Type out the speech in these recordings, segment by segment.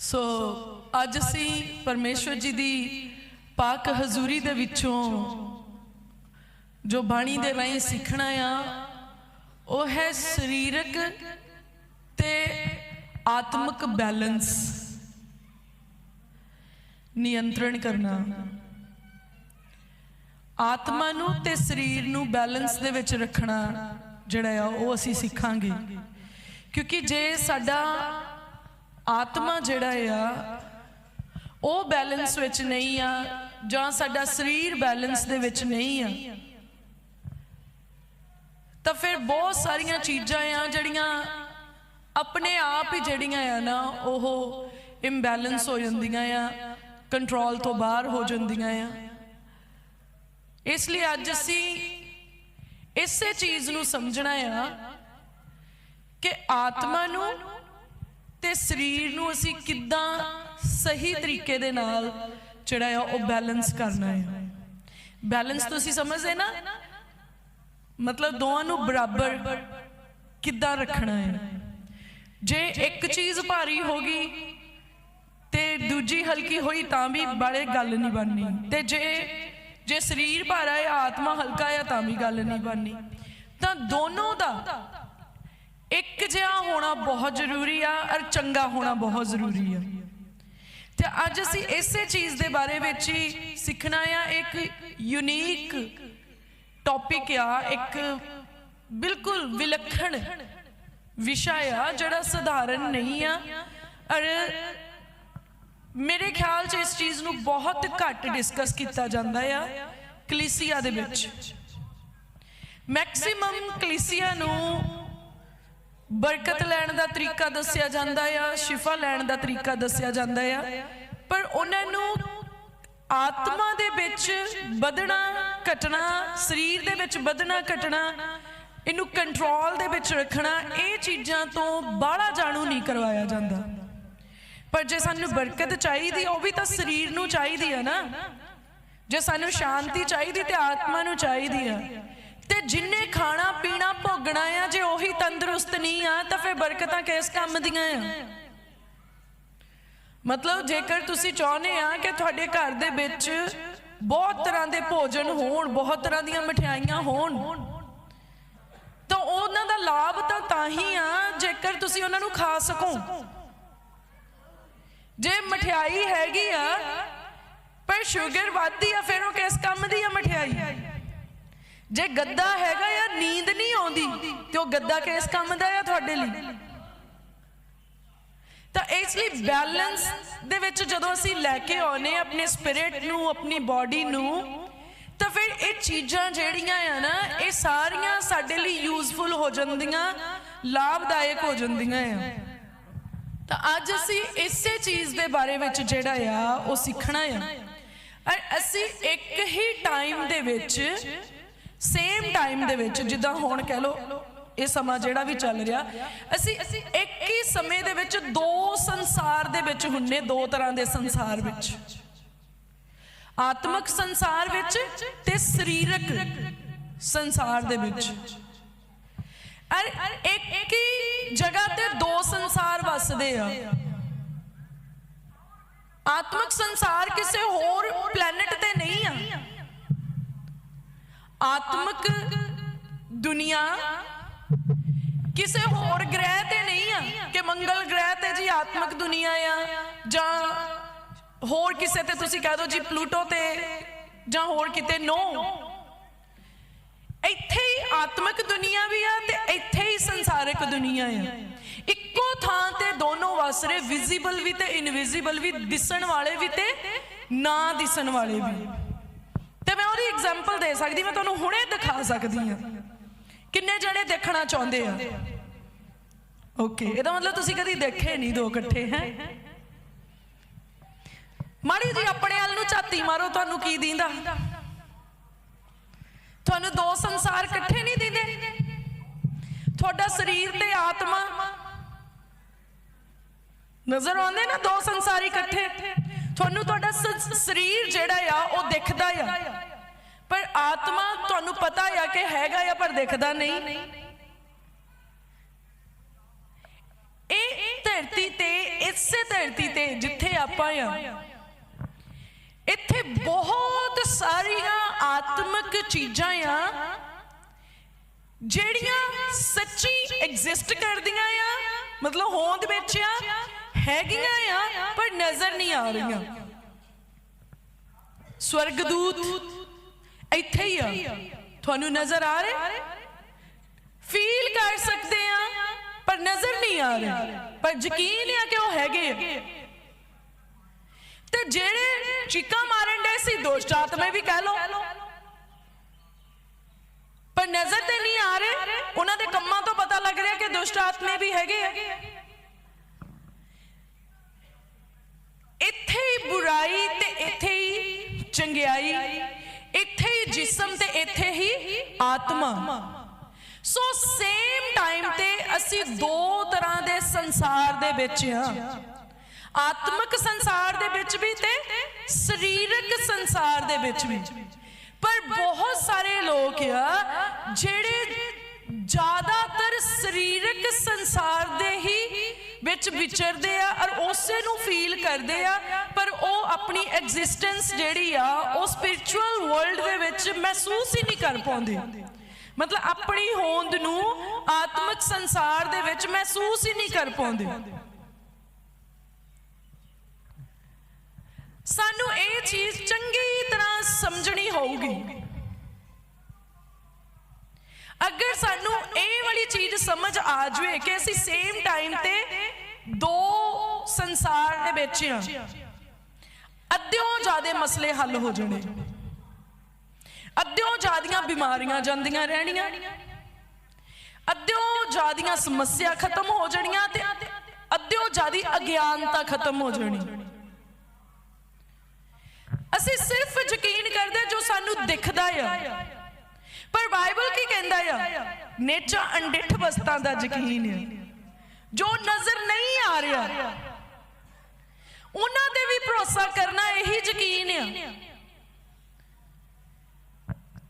ਸੋ ਅੱਜ ਅਸੀਂ ਪਰਮੇਸ਼ਵਰ ਜੀ ਦੀ ਪਾਕ ਹਜ਼ੂਰੀ ਦੇ ਵਿੱਚੋਂ ਜੋ ਬਾਣੀ ਦੇ ਰਾਹੀਂ ਸਿੱਖਣਾ ਆ, ਉਹ ਹੈ ਸਰੀਰਕ ਤੇ ਆਤਮਿਕ ਬੈਲੈਂਸ। ਨਿਯੰਤਰਣ ਕਰਨਾ। ਆਤਮਾ ਨੂੰ ਤੇ ਸਰੀਰ ਨੂੰ ਬੈਲੈਂਸ ਦੇ ਵਿੱਚ ਰੱਖਣਾ ਜਿਹੜਾ ਆ, ਉਹ ਅਸੀਂ ਸਿੱਖਾਂਗੇ। ਕਿਉਂਕਿ ਜੇ ਸਾਡਾ ਆਤਮਾ ਜਿਹੜਾ ਆ, ਉਹ ਬੈਲੈਂਸ ਵਿੱਚ ਨਹੀਂ ਆ, ਜਾਂ ਸਾਡਾ ਸਰੀਰ ਬੈਲੈਂਸ ਦੇ ਵਿੱਚ ਨਹੀਂ ਆ। ਤਾਂ ਫਿਰ ਬਹੁਤ ਸਾਰੀਆਂ ਚੀਜ਼ਾਂ ਆ ਜਿਹੜੀਆਂ ਆਪਣੇ ਆਪ ਹੀ ਜਿਹੜੀਆਂ ਆ ਨਾ, ਉਹ ਇੰਬੈਲੈਂਸ ਹੋ ਜਾਂਦੀਆਂ ਆ ਕੰਟਰੋਲ ਤੋਂ ਬਾਹਰ ਹੋ ਜਾਂਦੀਆਂ ਆ। ਇਸ ਲਈ ਅੱਜ ਅਸੀਂ ਇਸੇ ਚੀਜ਼ ਨੂੰ ਸਮਝਣਾ ਆ ਕਿ ਆਤਮਾ ਨੂੰ ਤੇ ਸਰੀਰ ਨੂੰ ਅਸੀਂ ਕਿੱਦਾਂ ਸਹੀ ਤਰੀਕੇ ਦੇ ਨਾਲ ਜਿਹੜਾ ਆ ਉਹ ਬੈਲੈਂਸ ਕਰਨਾ ਹੈ। ਬੈਲੈਂਸ ਤੁਸੀਂ ਸਮਝਦੇ ਨਾ? ਮਤਲਬ ਦੋਵਾਂ ਨੂੰ ਬਰਾਬਰ ਕਿੱਦਾਂ ਰੱਖਣਾ ਹੈ। ਜੇ ਇੱਕ ਚੀਜ਼ ਭਾਰੀ ਹੋ ਗਈ ਤੇ ਦੂਜੀ ਹਲਕੀ ਹੋਈ ਤਾਂ ਵੀ ਬਾਲੇ ਗੱਲ ਨਹੀਂ ਬਣਨੀ। ਤੇ ਜੇ ਜੇ ਸਰੀਰ ਭਾਰਾ ਹੈ, ਆਤਮਾ ਹਲਕਾ ਹੈ, ਤਾਂ ਵੀ ਗੱਲ ਨਹੀਂ ਬਣਨੀ। ਤਾਂ ਦੋਨੋਂ ਦਾ ਇੱਕ ਜਿਹਾ ਹੋਣਾ ਬਹੁਤ ਜ਼ਰੂਰੀ ਆ ਔਰ ਚੰਗਾ ਹੋਣਾ ਬਹੁਤ ਜ਼ਰੂਰੀ ਆ। ਤੇ ਅੱਜ ਅਸੀਂ ਇਸੇ ਚੀਜ਼ ਦੇ ਬਾਰੇ ਵਿੱਚ ਹੀ ਸਿੱਖਣਾ ਆ, ਇੱਕ ਯੂਨੀਕ ਟੌਪਿਕ ਆ, ਇੱਕ ਬਿਲਕੁਲ ਵਿਲੱਖਣ ਵਿਸ਼ਾ ਆ ਜਿਹੜਾ ਸਧਾਰਨ ਨਹੀਂ ਆ। ਔਰ ਮੇਰੇ ਖਿਆਲ 'ਚ ਇਸ ਚੀਜ਼ ਨੂੰ ਬਹੁਤ ਘੱਟ ਡਿਸਕਸ ਕੀਤਾ ਜਾਂਦਾ ਆ ਕਲੀਸੀਆ ਦੇ ਵਿੱਚ। ਮੈਕਸਿਮਮ ਕਲੀਸੀਆ ਨੂੰ ਬਰਕਤ ਲੈਣ ਦਾ ਤਰੀਕਾ ਦੱਸਿਆ ਜਾਂਦਾ ਆ, ਸ਼ਿਫਾ ਲੈਣ ਦਾ ਤਰੀਕਾ ਦੱਸਿਆ ਜਾਂਦਾ ਆ। ਪਰ ਉਹਨਾਂ ਨੂੰ ਆਤਮਾ ਦੇ ਵਿੱਚ ਵਧਣਾ, ਘਟਣਾ, ਸਰੀਰ ਦੇ ਵਿੱਚ ਵਧਣਾ, ਘਟਣਾ, ਇਹਨੂੰ ਕੰਟਰੋਲ ਦੇ ਵਿੱਚ ਰੱਖਣਾ, ਇਹ ਚੀਜ਼ਾਂ ਤੋਂ ਬਾਹਲਾ ਜਾਣੂ ਨਹੀਂ ਕਰਵਾਇਆ ਜਾਂਦਾ। ਪਰ ਜੇ ਸਾਨੂੰ ਬਰਕਤ ਚਾਹੀਦੀ ਉਹ ਵੀ ਤਾਂ ਸਰੀਰ ਨੂੰ ਚਾਹੀਦੀ ਆ ਨਾ। ਜੇ ਸਾਨੂੰ ਸ਼ਾਂਤੀ ਚਾਹੀਦੀ ਤੇ ਆਤਮਾ ਨੂੰ ਚਾਹੀਦੀ ਆ। ਤੇ ਜਿੰਨੇ ਖਾਣਾ ਪੀਣਾ ਭੋਗਣਾ ਆ, ਜੇ ਉਹੀ ਤੰਦਰੁਸਤ ਨਹੀਂ ਆ, ਤਾਂ ਫਿਰ ਬਰਕਤਾਂ ਕਿਸ ਕੰਮ ਦੀਆਂ ਆ? ਮਤਲਬ ਜੇਕਰ ਤੁਸੀਂ ਚਾਹੁੰਦੇ ਆ ਕਿ ਤੁਹਾਡੇ ਘਰ ਦੇ ਵਿੱਚ ਬਹੁਤ ਤਰ੍ਹਾਂ ਦੇ ਭੋਜਨ ਹੋਣ, ਬਹੁਤ ਤਰ੍ਹਾਂ ਦੀਆਂ ਮਠਿਆਈਆਂ ਹੋਣ, ਤਾਂ ਉਹਨਾਂ ਦਾ ਲਾਭ ਤਾਂ ਤਾਂ ਹੀ ਆ ਜੇਕਰ ਤੁਸੀਂ ਉਹਨਾਂ ਨੂੰ ਖਾ ਸਕੋ। ਜੇ ਮਠਿਆਈ ਹੈਗੀ ਆ, ਪਰ ਸ਼ੂਗਰ ਵੱਧਦੀ ਆ, ਫਿਰ ਉਹ ਕਿਸ ਕੰਮ ਦੀ ਆ ਮਠਿਆਈ? ਜੇ ਗੱਦਾ ਹੈਗਾ ਆ, ਨੀਂਦ ਨਹੀਂ ਆਉਂਦੀ, ਤੇ ਉਹ ਗੱਦਾ ਕਿਸ ਕੰਮ ਦਾ ਆ ਤੁਹਾਡੇ ਲਈ? ਤਾਂ ਇਸ ਲਈ ਬੈਲੈਂਸ ਦੇ ਵਿੱਚ ਜਦੋਂ ਅਸੀਂ ਲੈ ਕੇ ਆਉਨੇ ਆਪਣੇ ਸਪਿਰਿਟ ਨੂੰ, ਆਪਣੀ ਬਾਡੀ ਨੂੰ, ਤਾਂ ਫਿਰ ਇਹ ਚੀਜ਼ਾਂ ਜਿਹੜੀਆਂ ਆ ਨਾ, ਇਹ ਸਾਰੀਆਂ ਸਾਡੇ ਲਈ ਯੂਜ਼ਫੁਲ ਹੋ ਜਾਂਦੀਆਂ, ਲਾਭਦਾਇਕ ਹੋ ਜਾਂਦੀਆਂ ਆ। ਤਾਂ ਅੱਜ ਅਸੀਂ ਇਸੇ ਚੀਜ਼ ਦੇ ਬਾਰੇ ਵਿੱਚ ਜਿਹੜਾ ਆ, ਉਹ ਸਿੱਖਣਾ ਆ। ਔਰ ਅਸੀਂ ਇੱਕ ਹੀ ਟਾਈਮ ਦੇ ਵਿੱਚ ਸੇਮ ਟਾਈਮ ਦੇ ਵਿੱਚ ਜਿੱਦਾਂ ਹੁਣ ਕਹਿ ਲਓ ਇਹ ਸਮਾਂ ਜਿਹੜਾ ਵੀ ਚੱਲ ਰਿਹਾ ਅਸੀਂ ਇੱਕ ਹੀ ਸਮੇਂ ਦੇ ਵਿੱਚ ਦੋ ਸੰਸਾਰ ਦੇ ਵਿੱਚ ਹੁੰਨੇ ਦੋ ਤਰ੍ਹਾਂ ਦੇ ਸੰਸਾਰ ਵਿੱਚ। ਆਤਮਿਕ ਸੰਸਾਰ ਵਿੱਚ ਤੇ ਸਰੀਰਕ ਸੰਸਾਰ ਦੇ ਵਿੱਚ। ਅਰ ਇੱਕ ਹੀ ਜਗ੍ਹਾ ਤੇ ਦੋ ਸੰਸਾਰ ਵਸਦੇ ਆ। ਆਤਮਿਕ ਸੰਸਾਰ ਕਿਸੇ ਹੋਰ ਪਲੈਨਟ ਤੇ ਨਹੀਂ ਆ। ਆਤਮਿਕ ਦੁਨੀਆ ਕਿਸੇ ਹੋਰ ਗ੍ਰਹਿ ਤੇ ਨਹੀਂ ਆ ਕਿ ਮੰਗਲ ਗ੍ਰਹਿ ਤੇ ਜੀ ਆਤਮਿਕ ਦੁਨੀਆ ਆ ਜਾਂ ਹੋਰ ਕਿਸੇ ਤੇ ਤੁਸੀਂ ਕਹਿ ਦਿਓ ਜੀ ਪਲੂਟੋ ਤੇ ਜਾਂ ਹੋਰ ਕਿਤੇ ਨੋ ਇੱਥੇ ਹੀ ਆਤਮਿਕ ਦੁਨੀਆ ਵੀ ਆ ਤੇ ਇੱਥੇ ਹੀ ਸੰਸਾਰਿਕ ਦੁਨੀਆ ਆ। ਇੱਕੋ ਥਾਂ ਤੇ ਦੋਨੋਂ ਵਸਰੇ ਵਿਜ਼ੀਬਲ ਵੀ ਤੇ ਇਨਵਿਜ਼ੀਬਲ ਵੀ, ਦਿਸਣ ਵਾਲੇ ਵੀ ਤੇ ਨਾ ਦਿਸਣ ਵਾਲੇ ਵੀ। ਤੇ ਮੈਂ ਉਹਦੀ ਐਗਜ਼ਾਮਪਲ ਦੇ ਸਕਦੀ, ਮੈਂ ਤੁਹਾਨੂੰ ਹੁਣੇ ਦਿਖਾ ਸਕਦੀ ਆ ਕਿੰਨੇ ਜਣੇ ਦੇਖਣਾ ਚਾਹੁੰਦੇ ਆ? ਓਕੇ ਇਹਦਾ ਮਤਲਬ ਤੁਸੀਂ ਕਦੀ ਦੇਖੇ ਨਹੀਂ ਦੋ ਇਕੱਠੇ, ਹੈ? ਮਾੜੀ ਜੀ, ਆਪਣੇ ਵੱਲ ਨੂੰ ਝਾਤੀ ਮਾਰੋ, ਤੁਹਾਨੂੰ ਕੀ ਦਿੰਦਾ? ਤੁਹਾਨੂੰ ਦੋ ਸੰਸਾਰ ਇਕੱਠੇ ਨਹੀਂ ਦਿੰਦੇ? ਤੁਹਾਡਾ ਸਰੀਰ ਤੇ ਆਤਮਾ। ਨਜ਼ਰ ਆਉਂਦੇ ਨਾ ਦੋ ਸੰਸਾਰ ਇਕੱਠੇ? ਤੁਹਾਨੂੰ ਤੁਹਾਡਾ ਸਰੀਰ ਜਿਹੜਾ ਆ, ਉਹ ਦਿਖਦਾ ਆ। ਪਰ ਆਤਮਾ ਤੁਹਾਨੂੰ ਪਤਾ ਆ ਕਿ ਹੈਗਾ ਆ, ਪਰ ਦਿਖਦਾ ਨਹੀਂ। ਇਹ ਧਰਤੀ ਤੇ, ਇਸੇ ਧਰਤੀ ਤੇ ਜਿੱਥੇ ਆਪਾਂ ਆ, ਇੱਥੇ ਬਹੁਤ ਸਾਰੀਆਂ ਆਤਮਿਕ ਚੀਜ਼ਾਂ ਆ, ਜਿਹੜੀਆਂ ਸੱਚੀ ਐਗਜ਼ਿਸਟ ਕਰਦੀਆਂ ਆ, ਮਤਲਬ ਹੋਂਦ ਵਿੱਚ ਆ ਹੈਗੀਆਂ ਆ, ਪਰ ਨਜ਼ਰ ਨਹੀਂ ਆ ਰਹੀਆਂ। ਸਵਰਗਦੂਤ ਇੱਥੇ ਹੀ ਆ। ਤੁਹਾਨੂੰ ਨਜ਼ਰ ਆ ਰਿਹਾ? ਫੀਲ ਕਰ ਸਕਦੇ ਆ, ਪਰ ਨਜ਼ਰ ਨਹੀਂ ਆ ਰਿਹਾ। ਪਰ ਯਕੀਨ ਆ ਕਿ ਉਹ ਹੈਗੇ ਤੇ ਜਿਹੜੇ ਚੀਕਾਂ ਮਾਰਨ ਦੇ ਸੀ ਦੋਸ਼ਟ ਆਤਮੇ ਵੀ ਕਹਿ ਲੋ ਪਰ ਨਜ਼ਰ ਤੇ ਨਹੀਂ ਆ ਰਹੇ। ਉਹਨਾਂ ਦੇ ਕੰਮਾਂ ਤੋਂ ਪਤਾ ਲੱਗ ਰਿਹਾ ਕਿ ਦੁਸ਼ਟ ਆਤਮੇ ਵੀ ਹੈਗੇ ਆ। ਇੱਥੇ ਹੀ ਬੁਰਾਈ ਤੇ ਇੱਥੇ ਹੀ ਚੰਗਿਆਈ, ਇੱਥੇ ਹੀ ਜਿਸਮ ਤੇ ਇੱਥੇ ਹੀ ਆਤਮਾ। ਸੋ ਸੇਮ ਟਾਈਮ ਤੇ ਅਸੀਂ ਦੋ ਤਰ੍ਹਾਂ ਦੇ ਸੰਸਾਰ ਦੇ ਵਿੱਚ ਆ ਆਤਮਿਕ ਸੰਸਾਰ ਦੇ ਵਿੱਚ ਵੀ ਤੇ ਸਰੀਰਕ ਸੰਸਾਰ ਦੇ ਵਿੱਚ ਵੀ। ਪਰ ਬਹੁਤ ਸਾਰੇ ਲੋਕ ਆ, ਜਿਹੜੇ ਜ਼ਿਆਦਾਤਰ ਸਰੀਰਕ ਸੰਸਾਰ ਦੇ ਹੀ ਵਿੱਚ ਵਿਚਰਦੇ ਆ ਔਰ ਉਸੇ ਨੂੰ ਫੀਲ ਕਰਦੇ ਆ, ਪਰ ਉਹ ਆਪਣੀ ਐਗਜ਼ਿਸਟੈਂਸ ਜਿਹੜੀ ਆ, ਉਹ ਸਪਿਰਚੁਅਲ ਵਰਲਡ ਦੇ ਵਿੱਚ ਮਹਿਸੂਸ ਹੀ ਨਹੀਂ ਕਰ ਪਾਉਂਦੇ। ਮਤਲਬ ਆਪਣੀ ਹੋਂਦ ਨੂੰ ਆਤਮਿਕ ਸੰਸਾਰ ਦੇ ਵਿੱਚ ਮਹਿਸੂਸ ਹੀ ਨਹੀਂ ਕਰ ਪਾਉਂਦੇ। ਸਾਨੂੰ ਇਹ ਚੀਜ਼ ਚੰਗੀ ਤਰ੍ਹਾਂ ਸਮਝਣੀ ਹੋਊਗੀ। ਅਗਰ ਸਾਨੂੰ ਇਹ ਵਾਲੀ ਚੀਜ਼ ਸਮਝ ਆ ਜਾਵੇ ਕਿ ਅਸੀਂ ਸੇਮ ਟਾਈਮ ਤੇ ਦੋ ਸੰਸਾਰ ਦੇ ਵਿੱਚ ਆ। ਅੱਧਿਓਂ ਜ਼ਿਆਦੇ ਮਸਲੇ ਹੱਲ ਹੋ ਜਾਣੇ। ਅੱਧਿਓਂ ਜ਼ਿਆਦੀਆਂ ਬਿਮਾਰੀਆਂ ਜਾਂਦੀਆਂ ਰਹਿਣੀਆਂ। ਅੱਧਿਓਂ ਜ਼ਿਆਦੀਆਂ ਸਮੱਸਿਆ ਖਤਮ ਹੋ ਜਾਣੀਆਂ ਤੇ ਅੱਧਿਓਂ ਜ਼ਿਆਦੀ ਅਗਿਆਨਤਾ ਖਤਮ ਹੋ ਜਾਣੀ। ਅਸੀਂ ਸਿਰਫ ਯਕੀਨ ਕਰਦੇ ਜੋ ਸਾਨੂੰ ਦਿਖਦਾ ਆ। ਪਰ ਬਾਈਬਲ ਕੀ ਕਹਿੰਦਾ ਆ? ਨੇਚਰ ਅੰਡਿਠ ਵਸਤਾਂ ਦਾ ਯਕੀਨ ਹੈ ਜੋ ਨਜ਼ਰ ਨਹੀਂ ਆ ਰਿਹਾ। ਉਹਨਾਂ ਤੇ ਵੀ ਭਰੋਸਾ ਕਰਨਾ ਇਹੀ ਯਕੀਨ ਆ।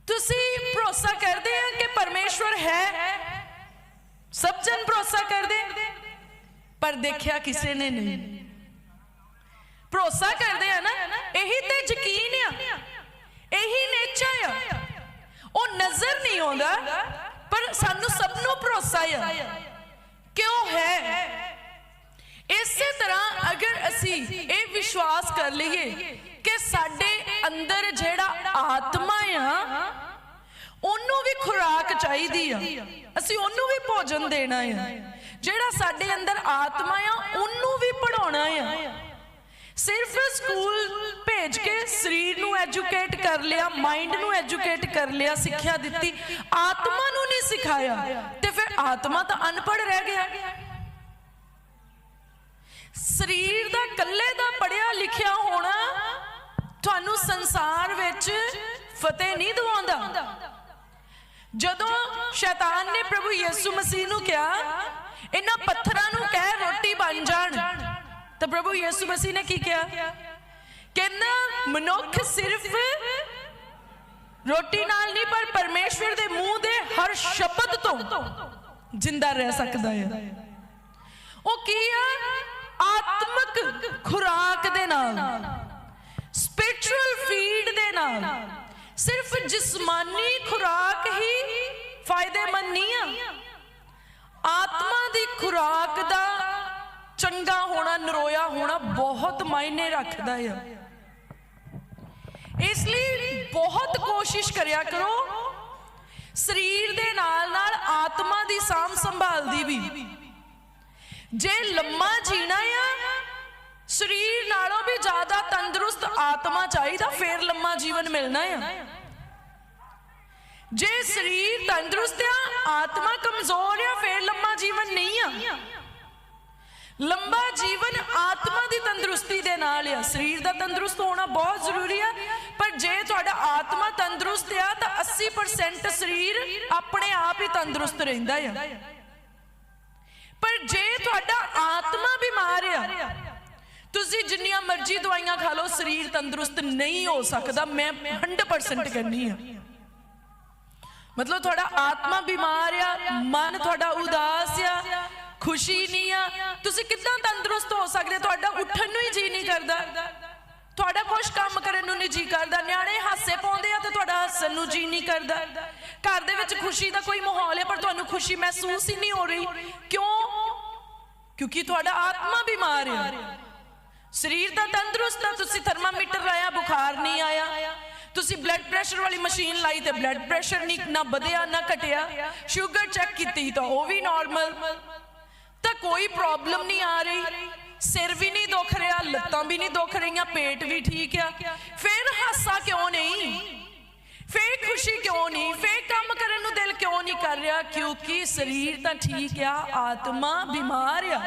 ਤੁਸੀਂ ਭਰੋਸਾ ਕਰਦੇ ਆ ਕਿ ਪਰਮੇਸ਼ਵਰ ਹੈ? ਸਭ ਜਨ ਭਰੋਸਾ ਕਰਦੇ ਪਰ ਦੇਖਿਆ ਕਿਸੇ ਨੇ ਨਹੀਂ। ਭਰੋਸਾ ਕਰਦੇ ਆ ਨਾ, ਇਹੀ ਤੇ ਯਕੀਨ ਆ। ਇਹੀ ਨੇਚਾ ਆ। ਉਹ ਨਜ਼ਰ ਨਹੀਂ ਆਉਂਦਾ, ਪਰ ਸਾਨੂੰ ਸਭ ਨੂੰ ਭਰੋਸਾ ਆ। ਕਿ ਹੈ? ਇਸੇ ਤਰ੍ਹਾਂ ਅਗਰ ਅਸੀਂ ਇਹ ਵਿਸ਼ਵਾਸ ਕਰ ਲਈਏ ਕਿ ਸਾਡੇ ਅੰਦਰ ਜਿਹੜਾ ਆਤਮਾ ਆ, ਉਹਨੂੰ ਵੀ ਖੁਰਾਕ ਚਾਹੀਦੀ ਆ। ਅਸੀਂ ਉਹਨੂੰ ਵੀ ਭੋਜਨ ਦੇਣਾ ਆ। ਜਿਹੜਾ ਸਾਡੇ ਅੰਦਰ ਆਤਮਾ ਆ, ਉਹਨੂੰ ਵੀ ਪੜਾਉਣਾ ਆ। ਸਿਰਫ ਸਕੂਲ ਭੇਜ ਕੇ ਸਰੀਰ ਨੂੰ ਐਜੂਕੇਟ ਕਰ ਲਿਆ, ਮਾਈਂਡ ਨੂੰ ਐਜੂਕੇਟ ਕਰ ਲਿਆ, ਸਿੱਖਿਆ ਦਿੱਤੀ, ਆਤਮਾ ਨੂੰ ਨਹੀਂ ਸਿਖਾਇਆ। ਫਿਰ ਆਤਮਾ ਤਾਂ ਅਨਪੜ ਰਹਿ ਗਿਆ। ਸਰੀਰ ਦਾ ਕੱਲੇ ਦਾ ਪੜਿਆ ਲਿਖਿਆ ਹੋਣਾ ਤੁਹਾਨੂੰ ਸੰਸਾਰ ਵਿੱਚ ਫਤਿਹ ਨਹੀਂ ਦਿਵਾਉਂਦਾ। ਜਦੋਂ ਸ਼ੈਤਾਨ ਨੇ ਪ੍ਰਭੂ ਯਿਸੂ ਮਸੀਹ ਨੂੰ ਕਿਹਾ, ਇਹਨਾਂ ਪੱਥਰਾਂ ਨੂੰ ਕਹਿ ਰੋਟੀ ਬਣ ਜਾਣ, ਤਾਂ ਪ੍ਰਭੂ ਯਿਸੂ ਮਸੀਹ ਨੇ ਕੀ ਕਿਹਾ? ਕਹਿੰਦਾ, ਮਨੁੱਖ ਸਿਰਫ ਰੋਟੀ ਨਾਲ ਨਹੀਂ, ਪਰ ਪਰਮੇਸ਼ਵਰ ਦੇ ਮੂੰਹ ਦੇ ਹਰ ਸ਼ਬਦ ਤੋਂ ਜਿੰਦਾ ਰਹਿ ਸਕਦਾ ਹੈ। ਉਹ ਕੀ ਆ? ਆਤਮਿਕ ਖੁਰਾਕ ਦੇ ਨਾਲ ਸਪਿਰਚੁਅਲ ਫੀਡ ਦੇ ਨਾਲ। ਸਿਰਫ ਜਿਸਮਾਨੀ ਖੁਰਾਕ ਹੀ ਫਾਇਦੇਮੰਦ ਨਹੀਂ ਆ। ਆਤਮਾ ਦੀ ਖੁਰਾਕ ਦਾ ਚੰਗਾ ਹੋਣਾ, ਨਰੋਇਆ ਹੋਣਾ ਬਹੁਤ ਮਾਇਨੇ ਰੱਖਦਾ ਆ। ਇਸ ਲਈ ਬਹੁਤ ਕੋਸ਼ਿਸ਼ ਕਰਿਆ ਕਰੋ ਸਰੀਰ ਦੇ ਨਾਲ ਨਾਲ ਆਤਮਾ ਦੀ ਸਾਂਭ ਸੰਭਾਲ ਦੀ ਵੀ। ਜੇ ਲੰਮਾ ਜੀਣਾ ਆ, ਸਰੀਰ ਨਾਲੋਂ ਵੀ ਜ਼ਿਆਦਾ ਤੰਦਰੁਸਤ ਆਤਮਾ ਚਾਹੀਦਾ, ਫੇਰ ਲੰਮਾ ਜੀਵਨ ਮਿਲਣਾ ਆ। ਜੇ ਸਰੀਰ ਤੰਦਰੁਸਤ ਆ, ਆਤਮਾ ਕਮਜ਼ੋਰ ਆ, ਫੇਰ ਲੰਮਾ ਜੀਵਨ ਨਹੀਂ ਆ। ਲੰਬਾ ਜੀਵਨ ਆਤਮਾ ਦੀ ਤੰਦਰੁਸਤੀ ਦੇ ਨਾਲ ਆ। ਸਰੀਰ ਦਾ ਤੰਦਰੁਸਤ ਹੋਣਾ ਬਹੁਤ ਜ਼ਰੂਰੀ ਆ। ਪਰ ਜੇ ਤੁਹਾਡਾ ਆਤਮਾ ਤੰਦਰੁਸਤ ਆ, ਤਾਂ 80% ਸਰੀਰ ਆਪਣੇ ਆਪ ਹੀ ਤੰਦਰੁਸਤ ਰਹਿੰਦਾ ਆ। ਪਰ ਜੇ ਤੁਹਾਡਾ ਆਤਮਾ ਬਿਮਾਰ ਆ, ਤੁਸੀਂ ਜਿੰਨੀਆਂ ਮਰਜ਼ੀ ਦਵਾਈਆਂ ਖਾ ਲਓ, ਸਰੀਰ ਤੰਦਰੁਸਤ ਨਹੀਂ ਹੋ ਸਕਦਾ। ਮੈਂ 100% ਕਹਿੰਨੀ ਆ। ਮਤਲਬ ਤੁਹਾਡਾ ਆਤਮਾ ਬਿਮਾਰ ਆ, ਮਨ ਤੁਹਾਡਾ ਉਦਾਸ ਆ, ਖੁਸ਼ੀ ਨਹੀਂ ਆ। ਤੁਸੀਂ ਕਿੱਦਾਂ ਤੰਦਰੁਸਤ ਹੋ ਸਕਦੇ? ਤੁਹਾਡਾ ਉੱਠਣ ਨੂੰ ਹੀ ਜੀ ਨਹੀਂ ਕਰਦਾ। ਤੁਹਾਡਾ ਕੁਝ ਕੰਮ ਕਰਨ ਨੂੰ ਨਹੀਂ ਜੀ ਕਰਦਾ, ਨਿਆਣੇ ਹਾਸੇ ਪਾਉਂਦੇ ਆ ਤੇ ਤੁਹਾਡਾ ਹੱਸਣ ਨੂੰ ਜੀ ਨਹੀਂ ਕਰਦਾ। ਘਰ ਦੇ ਵਿੱਚ ਖੁਸ਼ੀ ਦਾ ਕੋਈ ਮਾਹੌਲ ਹੈ, ਪਰ ਤੁਹਾਨੂੰ ਖੁਸ਼ੀ ਮਹਿਸੂਸ ਹੀ ਨਹੀਂ ਹੋ ਰਹੀ। ਕਿਉਂ? ਕਿਉਂਕਿ ਤੁਹਾਡਾ ਆਤਮਾ ਬਿਮਾਰ ਹੈ ਸਰੀਰ ਦਾ ਤੰਦਰੁਸਤ ਆ, ਤੁਸੀਂ ਥਰਮਾਮੀਟਰ ਲਾਇਆ, ਬੁਖਾਰ ਨਹੀਂ ਆਇਆ। ਤੁਸੀਂ ਬਲੱਡ ਪ੍ਰੈਸ਼ਰ ਵਾਲੀ ਮਸ਼ੀਨ ਲਾਈ ਤੇ ਬਲੱਡ ਪ੍ਰੈਸ਼ਰ ਨਹੀਂ ਨਾ ਵਧਿਆ, ਨਾ ਘਟਿਆ। ਸ਼ੂਗਰ ਚੈੱਕ ਕੀਤੀ ਤਾਂ ਉਹ ਵੀ ਨਾਰਮਲ ਤਾਂ ਕੋਈ ਪ੍ਰੋਬਲਮ ਨਹੀਂ ਆ ਰਹੀ। ਸਿਰ ਵੀ ਨਹੀਂ ਦੁਖ ਰਿਹਾ, ਲੱਤਾਂ ਵੀ ਨਹੀਂ ਦੁਖ ਰਹੀਆਂ, ਪੇਟ ਵੀ ਠੀਕ ਆ। ਫਿਰ ਹਾਸਾ ਕਿਉਂ ਨਹੀਂ? ਫੇਰ ਖੁਸ਼ੀ ਕਿਉਂ ਨਹੀਂ? ਫੇਰ ਕੰਮ ਕਰਨ ਨੂੰ ਦਿਲ ਕਿਉਂ ਨਹੀਂ ਕਰ ਰਿਹਾ? ਕਿਉਂਕਿ ਸਰੀਰ ਤਾਂ ਠੀਕ ਆ, ਆਤਮਾ ਬਿਮਾਰ ਆ।